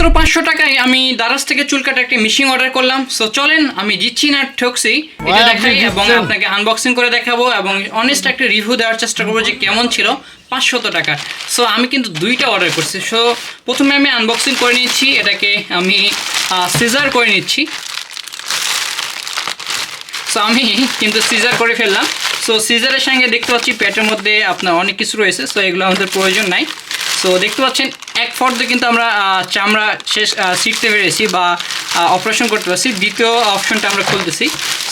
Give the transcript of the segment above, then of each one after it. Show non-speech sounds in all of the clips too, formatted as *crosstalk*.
মাত্র পাঁচশো টাকায় আমি দারাজ থেকে চুল কাটা একটা মেশিন অর্ডার করলাম। সো চলেন আমি জিতছি না ঠকছি। এটা দেখাই এবং আপনাকে আনবক্সিং করে দেখাবো এবং অনেস্ট একটা রিভিউ দেওয়ার চেষ্টা করব যে কেমন ছিল। পাঁচশত টাকা। সো আমি কিন্তু দুইটা অর্ডার করছি। সো প্রথমে আমি আনবক্সিং করে নিচ্ছি। এটাকে আমি সিজার করে নিচ্ছি। সো আমি কিন্তু সিজার করে ফেললাম। সো সিজারের সঙ্গে দেখতে পাচ্ছি পেটের মধ্যে আপনার অনেক কিছু রয়েছে। সো এগুলো আমাদের প্রয়োজন নাই। সো দেখতে পাচ্ছেন এক ফর্দে কিন্তু আমরা চামড়া শেষ ছিটতে পেরেছি বা অপারেশন করতে পারছি। দ্বিতীয় অপশনটা আমরা খুলতেছি।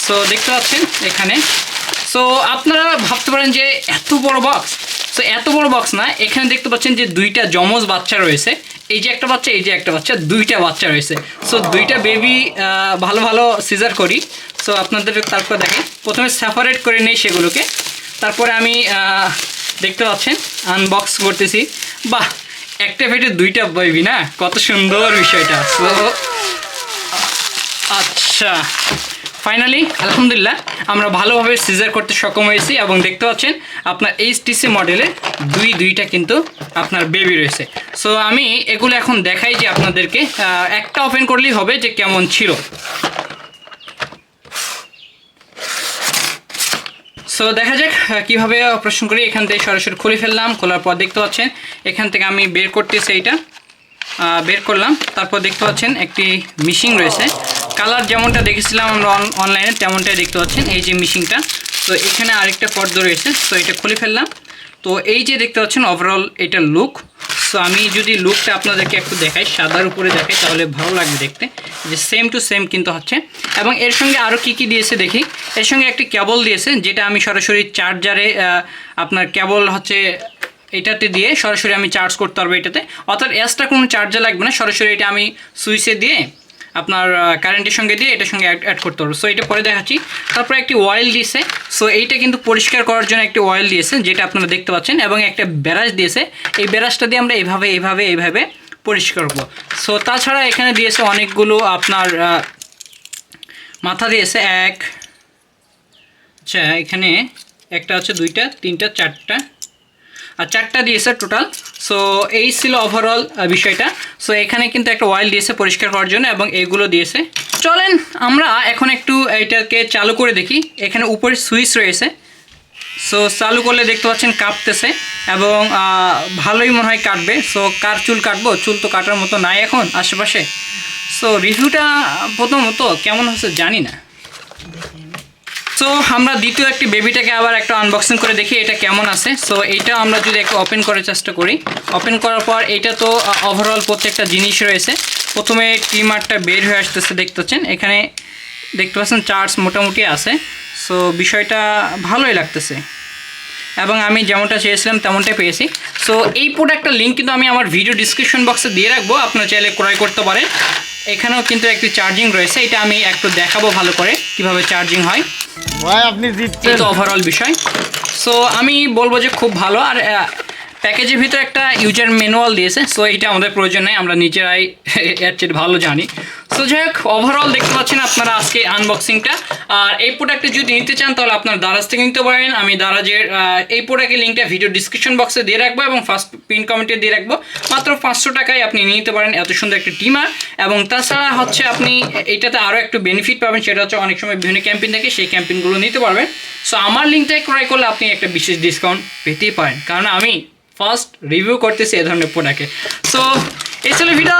সো দেখতে পাচ্ছেন এখানে। সো আপনারা ভাবতে পারেন যে এত বড় বক্স সো এত বড় বক্স না, এখানে দেখতে পাচ্ছেন যে দুইটা যমজ বাচ্চা রয়েছে। এই যে একটা বাচ্চা, এই যে একটা বাচ্চা, দুইটা বাচ্চা রয়েছে। সো দুইটা বেবি ভালো ভালো সিজার করি। সো আপনাদের তারপর দেখেন, প্রথমে সেপারেট করে নেই সেগুলোকে। তারপরে আমি দেখতে পাচ্ছেন আনবক্স করতেছি। বাহ! একটা পেটে দুইটা বেবি না? কত সুন্দর বিষয়টা। আচ্ছা। ফাইনালি আলহামদুলিল্লাহ, আমরা ভালোভাবে সিজার করতে সক্ষম হয়েছি এবং দেখতে পাচ্ছেন, আপনার এইচটিসি মডেলে দুই, দুইটা কিন্তু আপনার বেবি রয়েছে। সো আমি এগুলো এখন দেখাই যে আপনাদেরকে একটা ওপেন করলেই হবে যে কেমন ছিল। সো দেখা যাক কীভাবে অপারেশন করি। এখান থেকে সরাসরি খুলে ফেললাম, খোলার পর দেখতে পাচ্ছেন, এখান থেকে আমি বের করতেছি এইটা। বের করলাম, তারপর দেখতে পাচ্ছেন একটি মিশিং রয়েছে। কালার যেমনটা দেখেছিলাম আমরা অনলাইনে তেমনটাই দেখতে পাচ্ছেন, এই যে মিশিংটা তো এখানে আরেকটা পর্দ রয়েছে তো এটা খুলে ফেললাম। তো, এই যে দেখতে পাচ্ছেন ওভারঅল এটা লুক সো আমি যদি লুকটা আপনাদেরকে একটু দেখাই, সাদার উপরে দেখাই, তাহলে ভালো লাগবে দেখতে। যে সেম টু সেম কিন্তু হচ্ছে। এবং এর সঙ্গে আরও কি কি দিয়েছে দেখি। এর সঙ্গে একটি কেবল দিয়েছে, যেটা আমি সরাসরি চার্জারে আপনার কেবল হচ্ছে এটাতে দিয়ে সরাসরি আমি চার্জ করতে পারব এটাতে। অর্থাৎ এক্সট্রা কোনো চার্জার লাগবে না, সরাসরি এটা আমি সুইচে দিয়ে আপনার কারেন্টের সঙ্গে দিয়ে এটার সঙ্গে অ্যাড করতে পারব। সো এটা পরে দেখাচ্ছি। তারপরে একটি অয়েল দিয়েছে। সো এইটা কিন্তু পরিষ্কার করার জন্য একটি অয়েল দিয়েছে, যেটা আপনারা দেখতে পাচ্ছেন, এবং একটা ব্যারাজ দিয়েছে। এই ব্যারাজটা দিয়ে আমরা এইভাবে এইভাবে এইভাবে পরিষ্কার করব। সো তাছাড়া এখানে দিয়েছে অনেকগুলো আপনার মাথা দিয়েছে এক আচ্ছা এখানে একটা আছে দুইটা, তিনটা, চারটা আর চারটা দিয়েছে টোটাল সো এই ছিল ওভারঅল বিষয়টা। সো এখানে কিন্তু একটা অয়েল দিয়েছে পরিষ্কার করার জন্য এবং এগুলো দিয়েছে। চলেন, আমরা এখন একটু এইটাকে চালু করে দেখি। এখানে উপরে সুইচ রয়েছে। সো চালু করলে দেখতে পাচ্ছেন কাঁপতেছে এবং ভালোই মনে হয় কাটবে। সো কার চুল কাটবো? চুল তো কাটার মতো নাই এখন আশেপাশে। সো রিভিউটা প্রথমত কেমন হচ্ছে জানি না। সো আমরা দ্বিতীয় একটি বেবিটাকে আবার একটা আনবক্সিং করে দেখি এটা কেমন আছে। সো এইটা আমরা যদি একটু ওপেন করার চেষ্টা করি। ওপেন করার পর এটা তো ওভারঅল প্রত্যেকটা জিনিস রয়েছে। প্রথমে ট্রিমারটা বের হয়ে আসতেছে দেখতে পাচ্ছেন এখানে দেখতে পাচ্ছেন চার্জ মোটামুটি আছে। সো বিষয়টা ভালোই লাগতেছে। এবং আমি যেমনটা চেয়েছিলাম তেমনটাই পেয়েছি। সো এই প্রোডাক্টের লিঙ্ক কিন্তু আমি আমার ভিডিও ডিসক্রিপশন বক্সে দিয়ে রাখব। আপনারা চাইলে ক্রয় করতে পারেন। এখানেও কিন্তু একটি চার্জিং রয়েছে এটা আমি একটু দেখাবো ভালো করে কীভাবে চার্জিং হয়। ভাই আপনি জিতছেন। তো ওভারঅল বিষয়। সো আমি বলব যে খুব ভালো আর প্যাকেজের ভিতরে একটা ইউজার ম্যানুয়াল দিয়েছে সো এটা আমাদের প্রয়োজন নেই আমরা নিজেরাই *laughs* এর চেয়ে ভালো জানি। সো যাই হোক ওভারঅল দেখতে পাচ্ছেন আপনারা আজকে আনবক্সিংটা আর এই প্রোডাক্টটা যদি নিতে চান, তাহলে আপনার দারাজ থেকে নিতে পারেন। আমি দারাজের এই প্রোডাক্টের লিঙ্কটা ভিডিও ডিসক্রিপশন বক্সে দিয়ে রাখব এবং ফার্স্ট পিন কমেন্টে দিয়ে রাখব। মাত্র পাঁচশো টাকায় আপনি নিতে পারেন এত সুন্দর একটা টিমার। এবং তাছাড়া হচ্ছে আপনি এইটাতে আরও একটু বেনিফিট পাবেন, সেটা হচ্ছে অনেক সময় বিভিন্ন ক্যাম্পেইন থাকে, সেই ক্যাম্পেইনগুলো নিতে পারবেন। সো আমার লিঙ্কটাই ক্রয় করলে আপনি একটা বিশেষ ডিসকাউন্ট পেতেই পারেন। কারণ আমি ফার্স্ট রিভিউ করতেছি এ ধরনের প্রোডাক্টে সো এই ছিল ভিডিও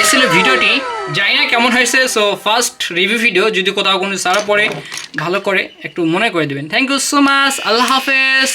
এই ছিল ভিডিওটি। জানি না কেমন হয়েছে সো ফার্স্ট রিভিউ ভিডিও যদি কোথাও কোনো সারা পরে ভালো করে একটু মনে করে দেবেন। থ্যাংক ইউ সো মাচ আল্লাহ হাফেজ।